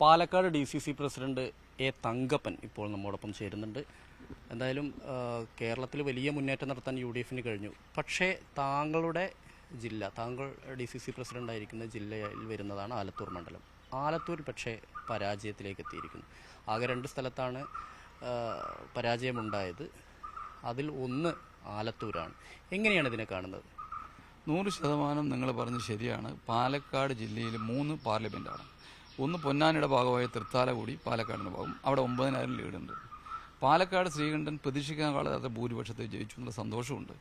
Palakkad D C C president A Thankappan ഇപ്പോൾ നമ്മോടൊപ്പം ചേരുന്നുണ്ട്. എന്തായാലും കേരളത്തിൽ വലിയ മുന്നേറ്റം നടത്താൻ യു ഡി എഫിന് കഴിഞ്ഞു. പക്ഷേ താങ്കളുടെ ജില്ല താങ്കൾ ഡി സി സി പ്രസിഡന്റ് ആയിരിക്കുന്ന ജില്ലയിൽ വരുന്നതാണ് ആലത്തൂർ മണ്ഡലം. ആലത്തൂർ പക്ഷേ പരാജയത്തിലേക്ക് എത്തിയിരിക്കുന്നു. ആകെ രണ്ട് സ്ഥലത്താണ് പരാജയമുണ്ടായത്. അതിൽ ഒന്ന് ആലത്തൂരാണ്. എങ്ങനെയാണ് ഇതിനെ കാണുന്നത്? നൂറ് ശതമാനം നിങ്ങൾ പറഞ്ഞത് ശരിയാണ്. പാലക്കാട് ജില്ലയിൽ മൂന്ന് പാർലമെന്റാണ് ഒന്ന് പൊന്നാനിയുടെ ഭാഗമായ തൃത്താല കൂടി പാലക്കാടിന്റെ ഭാഗം. അവിടെ ഒമ്പതിനായിരം ലീഡുണ്ട് പാലക്കാട് ശ്രീകണ്ഠൻ പ്രതീക്ഷിക്കാനുള്ള ഭൂരിപക്ഷത്തെ ജയിച്ചു എന്നുള്ള സന്തോഷമുണ്ട്.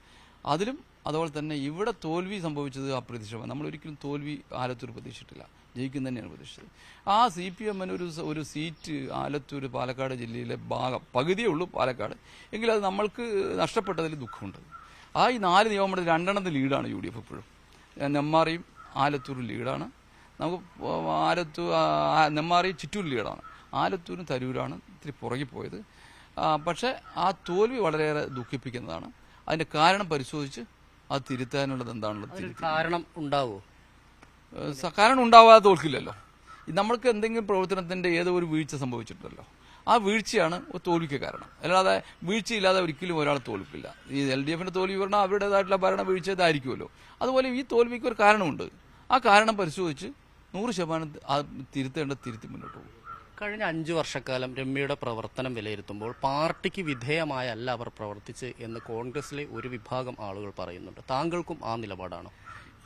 അതിലും അതുപോലെ തന്നെ ഇവിടെ തോൽവി സംഭവിച്ചത് അപ്രതീക്ഷിതമാണ് നമ്മൾ ഒരിക്കലും തോൽവി ആലത്തൂർ പ്രതീക്ഷിച്ചിട്ടില്ല. ജയിക്കും തന്നെയാണ് പ്രതീക്ഷിച്ചത്. ആ സി പി എമ്മിന് ഒരു ഒരു സീറ്റ് ആലത്തൂർ പാലക്കാട് ജില്ലയിലെ ഭാഗം പകുതിയേ ഉള്ളൂ പാലക്കാട്. എങ്കിലും അത് നമ്മൾക്ക് നഷ്ടപ്പെട്ടതിൽ ദുഃഖമുണ്ട്. ആ ഈ നാല് നിയമം രണ്ടെണ്ണത്തിൽ ലീഡാണ് യു ഡി എഫ് ഇപ്പോഴും നെമ്മാറിയും ആലത്തൂരും ലീഡാണ് നമുക്ക് ആലത്തൂർ നെമ്മാറി ചിറ്റൂർ ലീഡാണ് ആലത്തൂരും തരൂരാണ് ഇത്തിരി പുറകെ പോയത്. പക്ഷേ ആ തോൽവി വളരെയേറെ ദുഃഖിപ്പിക്കുന്നതാണ്. അതിന്റെ കാരണം പരിശോധിച്ച് അത് തിരുത്താനുള്ളത് എന്താണുള്ളത് കാരണം ഉണ്ടാവോ? കാരണം ഉണ്ടാവാതെ തോൽക്കില്ലല്ലോ. നമ്മൾക്ക് എന്തെങ്കിലും പ്രവർത്തനത്തിന്റെ ഏതോ ഒരു വീഴ്ച സംഭവിച്ചിട്ടുണ്ടല്ലോ. ആ വീഴ്ചയാണ് തോൽവിക്ക് കാരണം. അല്ലാതെ വീഴ്ചയില്ലാതെ ഒരിക്കലും ഒരാൾ തോൽക്കില്ല. ഈ എൽ ഡി എഫിന്റെ തോൽവി പറഞ്ഞാൽ അവരുടേതായിട്ടുള്ള ഭരണ വീഴ്ച ഇതായിരിക്കുമല്ലോ. അതുപോലെ ഈ തോൽവിക്ക് ഒരു കാരണമുണ്ട്. ആ കാരണം പരിശോധിച്ച് നൂറ് ശതമാനം ആ തിരുത്തേണ്ട തിരുത്തി മുന്നോട്ട് പോകും. കഴിഞ്ഞ അഞ്ചു വർഷക്കാലം രമ്യയുടെ പ്രവർത്തനം വിലയിരുത്തുമ്പോൾ പാർട്ടിക്ക് വിധേയമായല്ല അവർ പ്രവർത്തിച്ച് എന്ന് കോൺഗ്രസിലെ ഒരു വിഭാഗം ആളുകൾ പറയുന്നുണ്ട്. താങ്കൾക്കും ആ നിലപാടാണോ?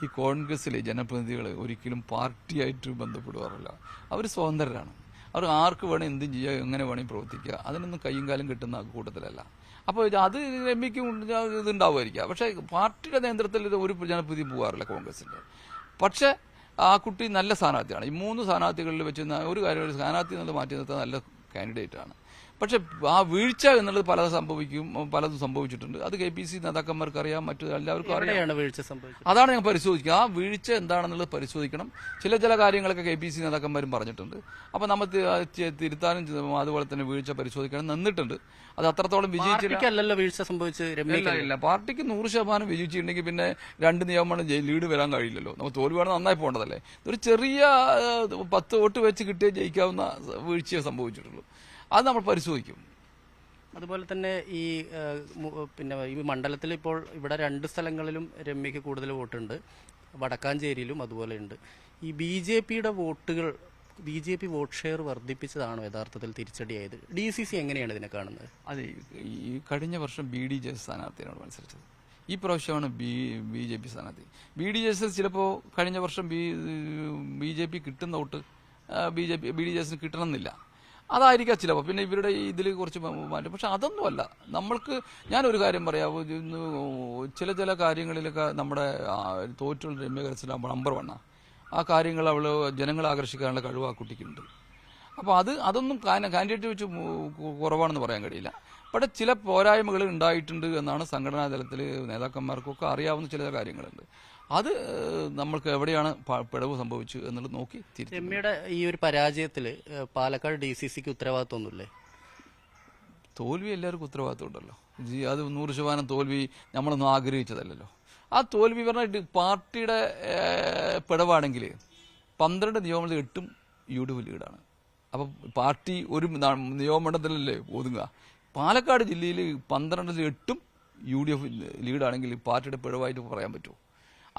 ഈ കോൺഗ്രസിലെ ജനപ്രതിനിധികൾ ഒരിക്കലും പാർട്ടിയായിട്ട് ബന്ധപ്പെടുവാറില്ല. അവർ സ്വതന്ത്രരാണ്. അവർ ആർക്ക് വേണേൽ എന്തും ചെയ്യുക എങ്ങനെ വേണമെങ്കിൽ പ്രവർത്തിക്കുക. അതിനൊന്നും കയ്യും കാലം കിട്ടുന്ന കൂട്ടത്തിലല്ല. അപ്പോൾ അത് രമ്യക്കും ഇതുണ്ടാവുമായിരിക്കാം പക്ഷേ പാർട്ടിയുടെ നേതൃത്വത്തിൽ ഒരു ജനപ്രതി പോകാറില്ല കോൺഗ്രസിന്റെ പക്ഷേ ആ കുട്ടി നല്ല സ്ഥാനാർത്ഥിയാണ്. ഈ മൂന്ന് സ്ഥാനാർത്ഥികളിൽ വെച്ച് ഒരു കാര്യം സ്ഥാനാർത്ഥി എന്നുള്ളത് മാറ്റി നിർത്താൻ നല്ല കാൻഡിഡേറ്റ് ആണ്. പക്ഷെ ആ വീഴ്ച എന്നുള്ളത് പലതും സംഭവിക്കും പലതും സംഭവിച്ചിട്ടുണ്ട്. അത് കെ പി സി നേതാക്കന്മാർക്ക് അറിയാം മറ്റു എല്ലാവർക്കും അറിയാം. വീഴ്ച സംഭവിച്ചത്? അതാണ് ഞാൻ പരിശോധിക്കുക. ആ വീഴ്ച എന്താണെന്നുള്ളത് പരിശോധിക്കണം. ചില ചില കാര്യങ്ങളൊക്കെ കെ പി സി നേതാക്കന്മാരും പറഞ്ഞിട്ടുണ്ട്. അപ്പോൾ നമ്മൾ തിരുത്താനും അതുപോലെ തന്നെ വീഴ്ച പരിശോധിക്കണം നിന്നിട്ടുണ്ട്. അത് അത്രത്തോളം വിജയിച്ചില്ല. വീഴ്ച സംഭവിച്ച് പാർട്ടിക്ക് നൂറ് ശതമാനം വിജയിച്ചിട്ടുണ്ടെങ്കിൽ പിന്നെ രണ്ട് നിയമമാണ് ലീഡ് വരാൻ കഴിയില്ലല്ലോ. നമ്മൾ തോൽവിയാണ് നന്നായി പോകേണ്ടതല്ലേ? ഒരു ചെറിയ പത്ത് വോട്ട് വെച്ച് കിട്ടിയേ ജയിക്കാവുന്ന വീഴ്ചയെ സംഭവിച്ചിട്ടുള്ളൂ. അത് നമ്മൾ പരിശോധിക്കും. അതുപോലെ തന്നെ ഈ പിന്നെ ഈ മണ്ഡലത്തിൽ ഇപ്പോൾ ഇവിടെ രണ്ട് സ്ഥലങ്ങളിലും രമ്യക്ക് കൂടുതൽ വോട്ടുണ്ട്. വടക്കാഞ്ചേരിയിലും അതുപോലെ ഉണ്ട്. ഈ ബി ജെ പിയുടെ വോട്ടുകൾ B J P vote share വർദ്ധിപ്പിച്ചതാണോ യഥാർത്ഥത്തിൽ തിരിച്ചടിയായത്? ഡി സി സി എങ്ങനെയാണ് ഇതിനെ കാണുന്നത്? അതെ ഈ കഴിഞ്ഞ വർഷം ബി ഡി ജെ സ്ഥാനാർത്ഥിയാണ് മത്സരിച്ചത്. ഈ പ്രാവശ്യമാണ് ബി ബി ജെ പി സ്ഥാനാർത്ഥി. ബി ഡി ജെ എസ് ചിലപ്പോൾ കഴിഞ്ഞ വർഷം ബി ബി ജെ പി കിട്ടുന്ന vote B J P B D J എസിന് കിട്ടണമെന്നില്ല. അതായിരിക്കാം ചിലപ്പോൾ പിന്നെ ഇവരുടെ ഇതിൽ കുറച്ച് മാറ്റം പക്ഷെ അതൊന്നുമല്ല. നമ്മൾക്ക് ഞാനൊരു കാര്യം പറയാം. ചില ചില കാര്യങ്ങളിലൊക്കെ നമ്മുടെ തോറ്റുള്ള രമ്യ കരസിലാകുമ്പോൾ നമ്പർ വണ്ണ ആ. കാര്യങ്ങൾ അവൾ ജനങ്ങളെ ആകർഷിക്കാനുള്ള കഴിവ് ആ കുട്ടിക്കുണ്ട്. അപ്പോൾ അത് അതൊന്നും കാൻഡിഡേറ്റ് വെച്ച് കുറവാണെന്ന് പറയാൻ കഴിയില്ല. പക്ഷേ ചില പോരായ്മകൾ ഉണ്ടായിട്ടുണ്ട് എന്നാണ് സംഘടനാ തലത്തിൽ നേതാക്കന്മാർക്കൊക്കെ അറിയാവുന്ന ചില കാര്യങ്ങളുണ്ട്. അത് നമ്മൾക്ക് എവിടെയാണ് പിഴവ് സംഭവിച്ചു എന്നുള്ളത് നോക്കി രമ്യയുടെ ഈ ഒരു പരാജയത്തിൽ പാലക്കാട് ഡി സി സിക്ക് ഉത്തരവാദിത്വമൊന്നുമില്ലേ തോൽവി എല്ലാവർക്കും ഉത്തരവാദിത്വം ഉണ്ടല്ലോ. ജി- അത് നൂറ് ശതമാനം തോൽവി നമ്മളൊന്നും ആഗ്രഹിച്ചതല്ലല്ലോ. ആ തോൽവി പറഞ്ഞ പാർട്ടിയുടെ പിടവാണെങ്കിൽ പന്ത്രണ്ട് നിയമങ്ങളിൽ എട്ടും യു ഡി എഫ് ലീഡാണ്. അപ്പം പാർട്ടി ഒരു നിയമമണ്ഡലത്തിലല്ലേ ഒതുങ്ങുക? പാലക്കാട് ജില്ലയിൽ പന്ത്രണ്ടിൽ എട്ടും യു ഡി എഫ് ലീഡാണെങ്കിൽ പാർട്ടിയുടെ പിഴവായിട്ട് പറയാൻ പറ്റുമോ?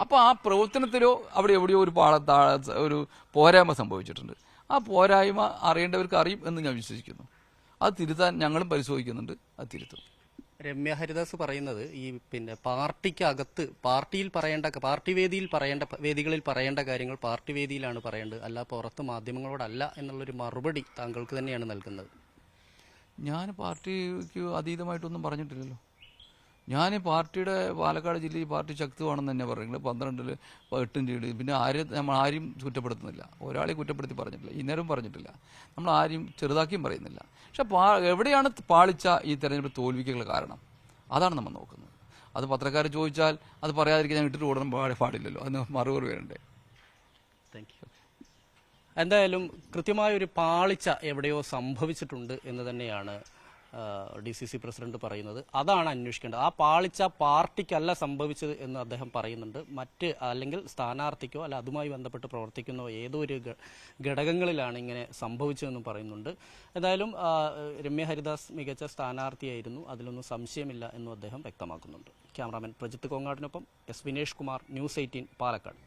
അപ്പോൾ ആ പ്രവർത്തനത്തിലോ അവിടെ എവിടെയോ ഒരു പാള ഒരു പോരായ്മ സംഭവിച്ചിട്ടുണ്ട്. ആ പോരായ്മ അറിയേണ്ടവർക്ക് അറിയും എന്ന് ഞാൻ വിശ്വസിക്കുന്നു. അത് തിരുത്താൻ ഞങ്ങളും പരിശോധിക്കുന്നുണ്ട് അത് തിരുത്തും. രമ്യ ഹരിദാസ് പറയുന്നത് ഈ പിന്നെ പാർട്ടിക്കകത്ത് പാർട്ടിയിൽ പറയേണ്ട പാർട്ടി വേദിയിൽ പറയേണ്ട വേദികളിൽ പറയേണ്ട കാര്യങ്ങൾ പാർട്ടി വേദിയിലാണ് പറയേണ്ടത്. അല്ല പുറത്ത് മാധ്യമങ്ങളോടല്ല എന്നുള്ളൊരു മറുപടി താങ്കൾക്ക് തന്നെയാണ് നൽകുന്നത്. ഞാൻ പാർട്ടിക്ക് അതീതമായിട്ടൊന്നും പറഞ്ഞിട്ടില്ലല്ലോ. ഞാൻ പാർട്ടിയുടെ പാലക്കാട് ജില്ലയിൽ പാർട്ടി ശക്തമാണെന്ന് തന്നെ പറയുന്നത് പന്ത്രണ്ടിൽ എട്ടും ചെയ്ത് പിന്നെ ആരും നമ്മൾ ആരും കുറ്റപ്പെടുത്തുന്നില്ല. ഒരാളെ കുറ്റപ്പെടുത്തി പറഞ്ഞിട്ടില്ല. ഇന്നേരം പറഞ്ഞിട്ടില്ല. നമ്മൾ ആരും ചെറുതാക്കിയും പറയുന്നില്ല. പക്ഷെ എവിടെയാണ് പാളിച്ച ഈ തെരഞ്ഞെടുപ്പ് തോൽവിക്കുള്ള കാരണം? അതാണ് നമ്മൾ നോക്കുന്നത്. അത് പത്രക്കാർ ചോദിച്ചാൽ അത് പറയാതിരിക്കാൻ ഞാൻ ഇട്ടിട്ട് പാടി പാടില്ലല്ലോ. അതിന് മറുപടി വരണ്ടേ താങ്ക് യു എന്തായാലും കൃത്യമായ ഒരു പാളിച്ച എവിടെയോ സംഭവിച്ചിട്ടുണ്ട് എന്ന് തന്നെയാണ് ഡി സി സി പ്രസിഡന്റ് പറയുന്നത്. അതാണ് അന്വേഷിക്കേണ്ടത്. ആ പാളിച്ച പാർട്ടിക്കല്ല സംഭവിച്ചത് എന്ന് അദ്ദേഹം പറയുന്നുണ്ട്. മറ്റ് അല്ലെങ്കിൽ സ്ഥാനാർത്ഥിക്കോ അല്ല അതുമായി ബന്ധപ്പെട്ട് പ്രവർത്തിക്കുന്നോ ഏതോ ഒരു ഘടകങ്ങളിലാണ് ഇങ്ങനെ സംഭവിച്ചതെന്നും പറയുന്നുണ്ട്. ആ, രമ്യ ഹരിദാസ് മികച്ച സ്ഥാനാർത്ഥിയായിരുന്നു. അതിലൊന്നും സംശയമില്ല എന്നും അദ്ദേഹം വ്യക്തമാക്കുന്നുണ്ട്. Cameraman Prajith കോങ്ങാടിനൊപ്പം S Vinesh Kumar news eighteen Palakkad.